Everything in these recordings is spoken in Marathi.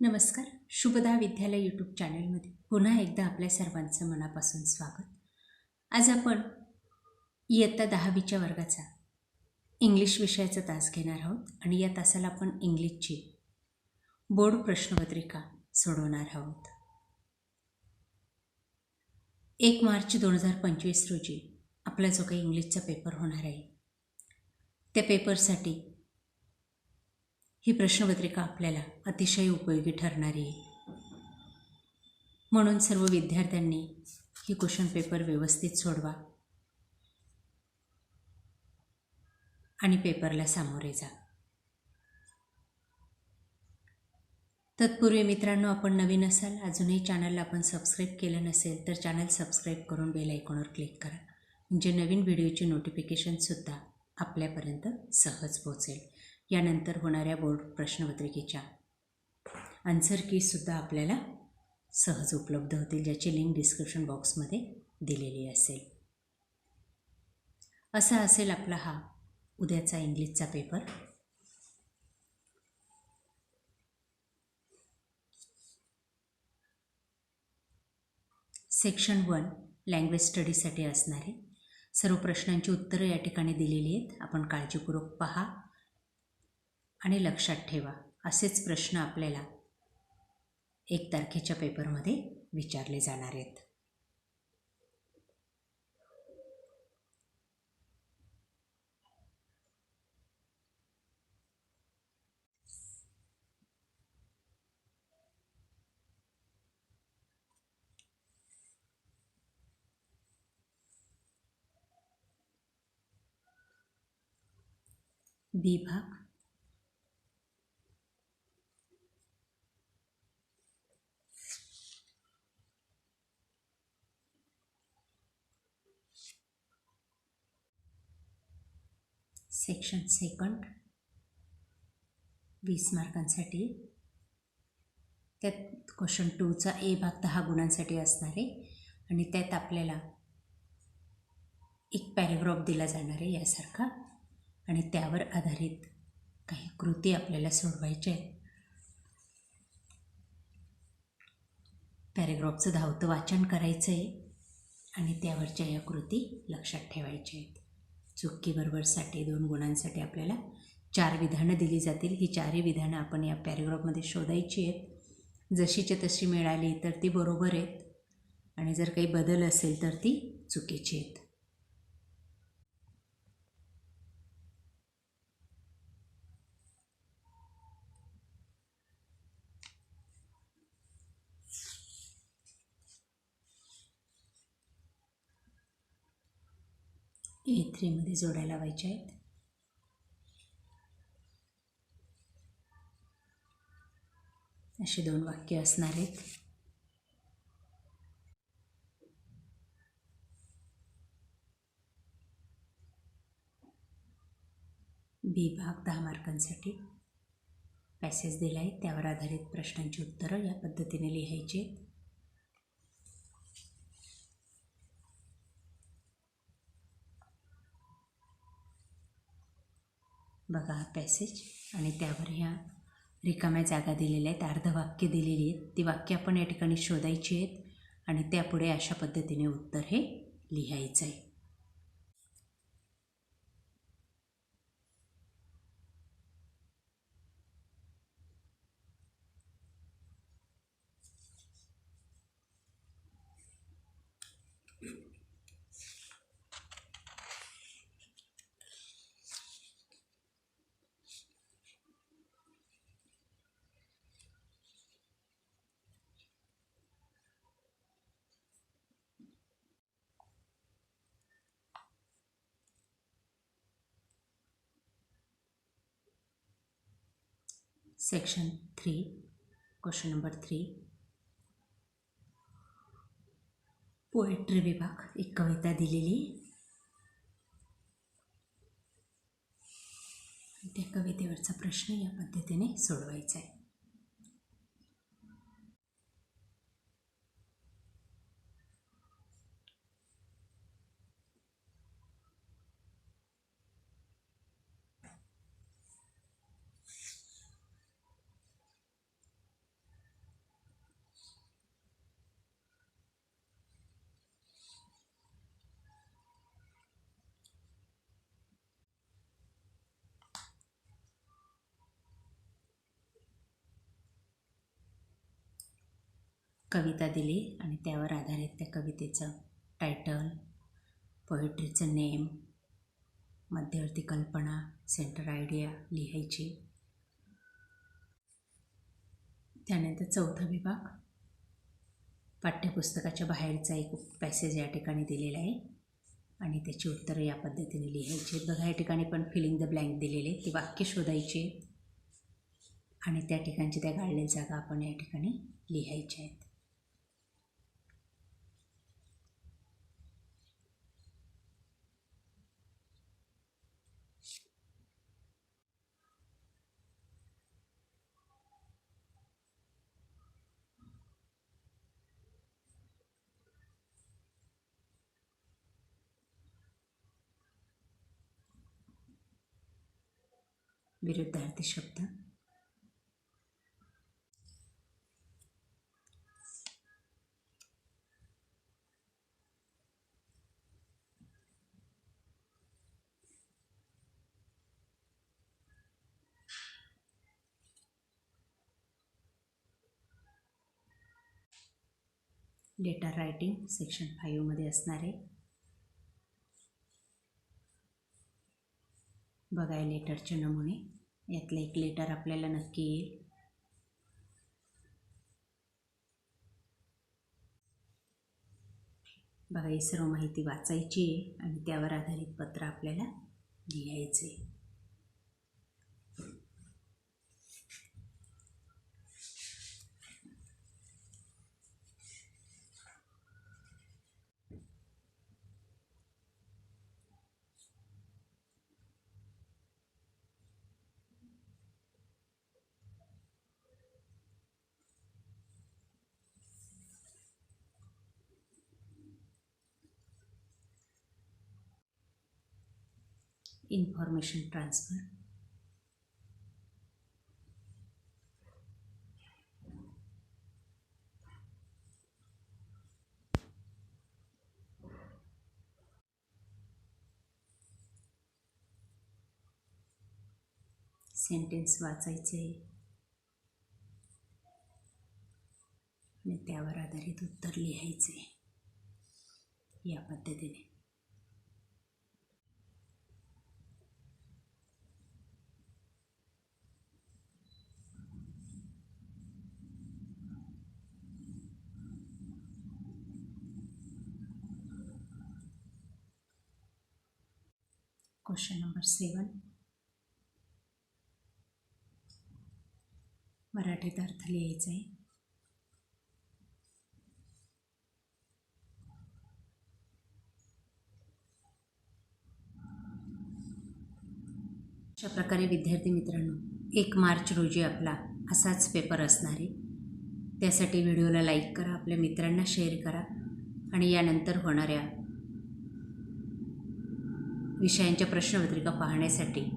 नमस्कार. शुभदा विद्यालय यूट्यूब चॅनलमध्ये पुन्हा एकदा आपल्या सर्वांचं मनापासून स्वागत. आज आपण इयत्ता दहावीच्या वर्गाचा इंग्लिश विषयाचा तास घेणार आहोत आणि या तासाला आपण इंग्लिशची बोर्ड प्रश्नपत्रिका सोडवणार आहोत. एक मार्च दोन हजार पंचवीस रोजी आपला जो काही इंग्लिशचा पेपर होणार आहे त्या पेपरसाठी ही प्रश्नपत्रिका आपल्याला अतिशय उपयोगी ठरणारी आहे. म्हणून सर्व विद्यार्थ्यांनी ही क्वेश्चन पेपर व्यवस्थित सोडवा आणि पेपरला सामोरे जा. तत्पूर्वी मित्रांनो आपण नवीन असाल अजूनही चॅनलला आपण सबस्क्राईब केलं नसेल तर चॅनल सबस्क्राईब करून बेल आयकॉनवर क्लिक करा. म्हणजे नवीन व्हिडिओची नोटिफिकेशनसुद्धा आपल्यापर्यंत सहज पोहोचेल. यानंतर होणाऱ्या बोर्ड प्रश्नपत्रिकेच्या आन्सर कीजसुद्धा आपल्याला सहज उपलब्ध होतील ज्याची लिंक डिस्क्रिप्शन बॉक्समध्ये दिलेली असेल. असा असेल आपला हा उद्याचा इंग्लिशचा पेपर सेक्शन वन लँग्वेज स्टडीसाठी असणारे सर्व प्रश्नांची उत्तरं या ठिकाणी दिलेली आहेत. आपण काळजीपूर्वक पहा. आणि लक्षात ठेवा असेच प्रश्न आपल्याला एक तारखेच्या पेपरमध्ये विचारले जाणार आहेत. विभाग भाग सेक्शन सेकंड. वीस मार्कांसाठी. त्यात क्वेश्चन टूचा ए भाग दहा गुणांसाठी असणार आहे. आणि त्यात आपल्याला एक पॅरेग्राफ दिला जाणार आहे यासारखा. आणि त्यावर आधारित काही कृती आपल्याला सोडवायच्या आहेत पॅरेग्राफचं धावतं वाचन करायचं आहे आणि त्यावरच्या या कृती लक्षात ठेवायच्या आहेत. चुटकीबरोबरसाठी दोन गुणांसाठी आपल्याला चार विधानं दिली जातील. ही चारही विधानं आपण या पॅरेग्राफमध्ये शोधायची आहेत. जशीच्या तशी मिळाली तर ती बरोबर आहेत. आणि जर काही बदल असेल तर ती चुकीची आहेत. ए थ्रीमध्ये जोड्या लावायच्या आहेत. असे दोन वाक्य असणार आहेत. बी भाग दहा मार्कांसाठी. पॅसेज दिला आहे त्यावर आधारित प्रश्नांची उत्तरं या पद्धतीने लिहायची बघा हा पॅसेज आणि त्यावर ह्या रिकाम्या जागा दिलेल्या आहेत. अर्धवाक्य दिलेली आहेत. ती वाक्य आपण या ठिकाणी शोधायची आहेत. आणि त्यापुढे अशा पद्धतीने उत्तर हे लिहायचं आहे. Section three question number three poetry विभाग एक कविता दिलेली. त्या कवितेवरचा प्रश्न या पद्धतीने सोडवायचा आहे. कविता दिली आणि त्यावर आधारित त्या कवितेचं टायटल पोएट्रीचं नेम मध्यवर्ती कल्पना सेंटर आयडिया लिहायची त्यानंतर चौथा विभाग पाठ्यपुस्तकाच्या बाहेरचा एक पॅसेज या ठिकाणी दिलेला आहे आणि त्याची उत्तरं या पद्धतीने लिहायची आहेत. बघा या ठिकाणी पण फिलिंग द ब्लँक दिलेले आहे. ती वाक्य शोधायचे आणि त्या ठिकाणची त्या गाळलेल्या जागा आपण या ठिकाणी लिहायच्या आहेत विरुद्धार्थी शब्द. लेटर रायटिंग सेक्शन फाईव्हमध्ये असणारे बघाय लेटरचे नमुने. यातलं एक लेटर आपल्याला नक्की येईल. बघा ही सर्व माहिती वाचायची आहे आणि त्यावर आधारित पत्र आपल्याला लिहायचं इन्फॉर्मेशन ट्रान्सफर. सेंटेन्स वाचायचे. आणि त्यावर आधारित उत्तर लिहायचे. या पद्धतीने. Question number seven. मराठीत अर्थ लिहायचा आहे. अशा प्रकारे विद्यार्थी मित्रांनो एक मार्च रोजी आपला असाच पेपर असणार आहे. त्यासाठी व्हिडिओला लाईक करा आपल्या मित्रांना शेअर करा आणि यानंतर होणाऱ्या विषयांच्या प्रश्नपत्रिका पाहण्यासाठी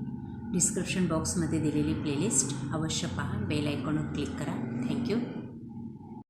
डिस्क्रिप्शन बॉक्समध्ये दिलेली प्लेलिस्ट अवश्य पहा. बेल आयकॉनवर क्लिक करा. थँक्यू